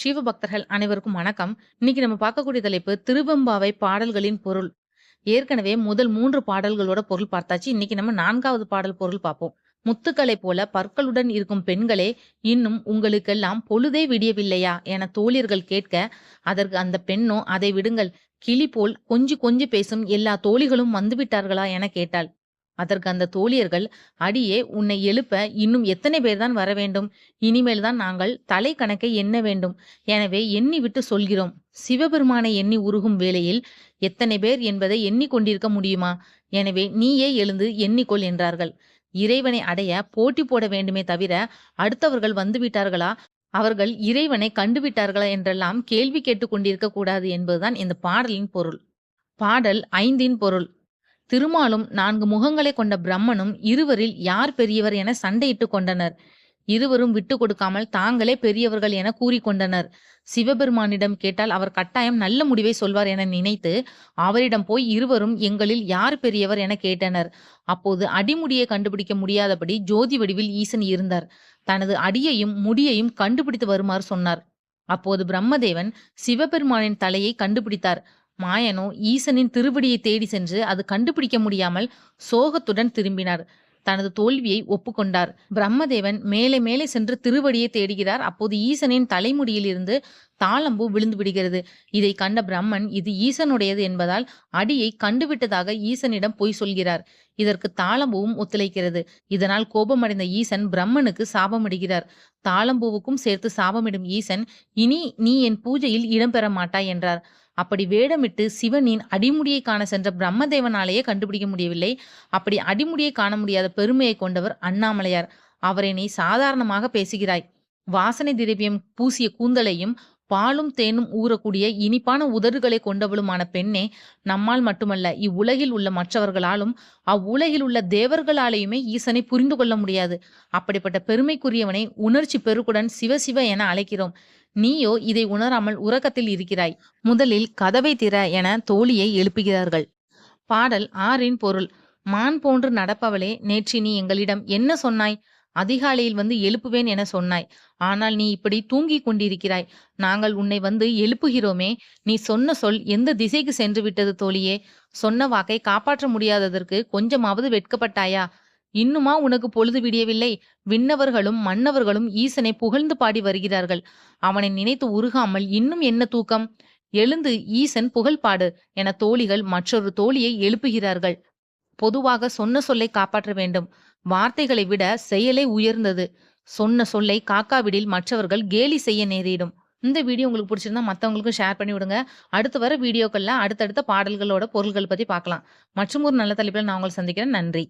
சிவபக்தர்கள் அனைவருக்கும் வணக்கம். இன்னைக்கு நம்ம பார்க்கக்கூடிய தலைப்பு திருவெம்பாவை பாடல்களின் பொருள். ஏற்கனவே முதல் மூன்று பாடல்களோட பொருள் பார்த்தாச்சு. இன்னைக்கு நம்ம நான்காவது பாடல் பொருள் பார்ப்போம். முத்துக்களை போல பற்களுடன் இருக்கும் பெண்களே இன்னும் உங்களுக்கெல்லாம் பொழுதே விடியவில்லையா என தோழியர்கள் கேட்க அதற்கு அந்த பெண்ணோ அதை விடுங்கள். கிளி போல் கொஞ்சி கொஞ்சி பேசும் எல்லா தோழிகளும் வந்துவிட்டார்களா என கேட்டாள். அதற்கு அந்த தோழியர்கள் அடியே உன்னை எழுப்ப இன்னும் எத்தனை பேர்தான் வர வேண்டும்? இனிமேல் தான் நாங்கள் தலை கணக்கை எண்ண வேண்டும். எனவே எண்ணி விட்டு சொல்கிறோம். சிவபெருமானை எண்ணி உருகும் வேளையில் எத்தனை பேர் என்பதை எண்ணி கொண்டிருக்க முடியுமா? எனவே நீயே எழுந்து எண்ணிக்கொள் என்றார்கள். இறைவனை அடைய போட்டி போட வேண்டுமே தவிர அடுத்தவர்கள் வந்துவிட்டார்களா? அவர்கள் இறைவனை கண்டுவிட்டார்களா என்றெல்லாம் கேள்வி கேட்டு கொண்டிருக்க கூடாது என்பதுதான் இந்த பாடலின் பொருள். பாடல் ஐந்தின் பொருள். திருமாலும் நான்கு முகங்களை கொண்ட பிரம்மனும் இருவரில் யார் பெரியவர் என சண்டையிட்டு கொண்டனர். இருவரும் விட்டு கொடுக்காமல் தாங்களே பெரியவர்கள் என கூறிக்கொண்டனர். சிவபெருமானிடம் கேட்டால் அவர் கட்டாயம் நல்ல முடிவை சொல்வார் என நினைத்து அவரிடம் போய் இருவரும் எங்களில் யார் பெரியவர் என கேட்டனர். அப்போது அடிமுடியை கண்டுபிடிக்க முடியாதபடி ஜோதி வடிவில் ஈசன் இருந்தார். தனது அடியையும் முடியையும் கண்டுபிடித்து வருமாறு சொன்னார். அப்போது பிரம்மதேவன் சிவபெருமானின் தலையை கண்டுபிடித்தார். மாயனோ ஈசனின் திருவடியை தேடி சென்று அது கண்டுபிடிக்க முடியாமல் சோகத்துடன் திரும்பினார். தனது தோல்வியை ஒப்புக்கொண்டார். பிரம்மதேவன் மேலே மேலே சென்று திருவடியை தேடுகிறார். அப்போது ஈசனின் தலைமுடியில் இருந்து தாளம்பூ விழுந்து விடுகிறது. இதை கண்ட பிரம்மன் இது ஈசனுடையது என்பதால் அடியை கண்டுவிட்டதாக ஈசனிடம் பொய் சொல்கிறார். இதற்கு தாளம்பூவும் ஒத்துழைக்கிறது. இதனால் கோபமடைந்த ஈசன் பிரம்மனுக்கு சாபமிடுகிறார். தாளம்பூவுக்கும் சேர்த்து சாபமிடும் ஈசன் இனி நீ என் பூஜையில் இடம்பெற மாட்டாய் என்றார். அப்படி வேடமிட்டு சிவனின் அடிமுடியை காண சென்ற பிரம்மதேவனாலேயே கண்டுபிடிக்க முடியவில்லை. அப்படி அடிமுடியை காண முடியாத பெருமையை கொண்டவர் அண்ணாமலையார். அவரை நீ சாதாரணமாக பேசுகிறாய். வாசனை திரவியம் பூசிய கூந்தலையும் பாலும் தேனும் ஊறக்கூடிய இனிப்பான உதடுகளை கொண்டவளுமான பெண்ணே நம்மால் மட்டுமல்ல இவ்வுலகில் உள்ள மற்றவர்களாலும் அவ்வுலகில் உள்ள தேவர்களாலேயுமே ஈசனை புரிந்து கொள்ள முடியாது. அப்படிப்பட்ட பெருமைக்குரியவனை உணர்ச்சி பெருக்குடன் சிவசிவ என அழைக்கிறோம். நீயோ இதை உணராமல் உறக்கத்தில் இருக்கிறாய். முதலில் கதவை திற என தோழியை எழுப்புகிறார்கள். பாடல் ஆறின் பொருள். மான் போன்று நடப்பவளே நேற்று நீ எங்களிடம் என்ன சொன்னாய்? அதிகாலையில் வந்து எழுப்புவேன் என சொன்னாய். ஆனால் நீ இப்படி தூங்கிக் கொண்டிருக்கிறாய். நாங்கள் உன்னை வந்து எழுப்புகிறோமே. நீ சொன்ன சொல் எந்த திசைக்கு சென்று விட்டது தோழியே? சொன்ன வாக்கை காப்பாற்ற முடியாததற்கு கொஞ்சமாவது வெட்கப்பட்டாயா? இன்னுமா உனக்கு பொழுது விடியவில்லை? விண்ணவர்களும் மன்னவர்களும் ஈசனை புகழ்ந்து பாடி வருகிறார்கள். அவனை நினைத்து உருகாமல் இன்னும் என்ன தூக்கம்? எழுந்து ஈசன் புகழ் பாடு என தோழிகள் மற்றொரு தோழியை எழுப்புகிறார்கள். பொதுவாக சொன்ன சொல்லை காப்பாற்ற வேண்டும். வார்த்தைகளை விட செயலே உயர்ந்தது. சொன்ன சொல்லை காக்காவிடில் மற்றவர்கள் கேலி செய்ய நேரிடும். இந்த வீடியோ உங்களுக்கு பிடிச்சிருந்தா மற்றவங்களுக்கும் ஷேர் பண்ணி விடுங்க. அடுத்து வர வீடியோக்கள்ல அடுத்தடுத்த பாடல்களோட பொருள்கள் பத்தி பார்க்கலாம். மற்றும் ஒரு நல்ல தலைப்பில் நான் உங்களை சந்திக்கிறேன். நன்றி.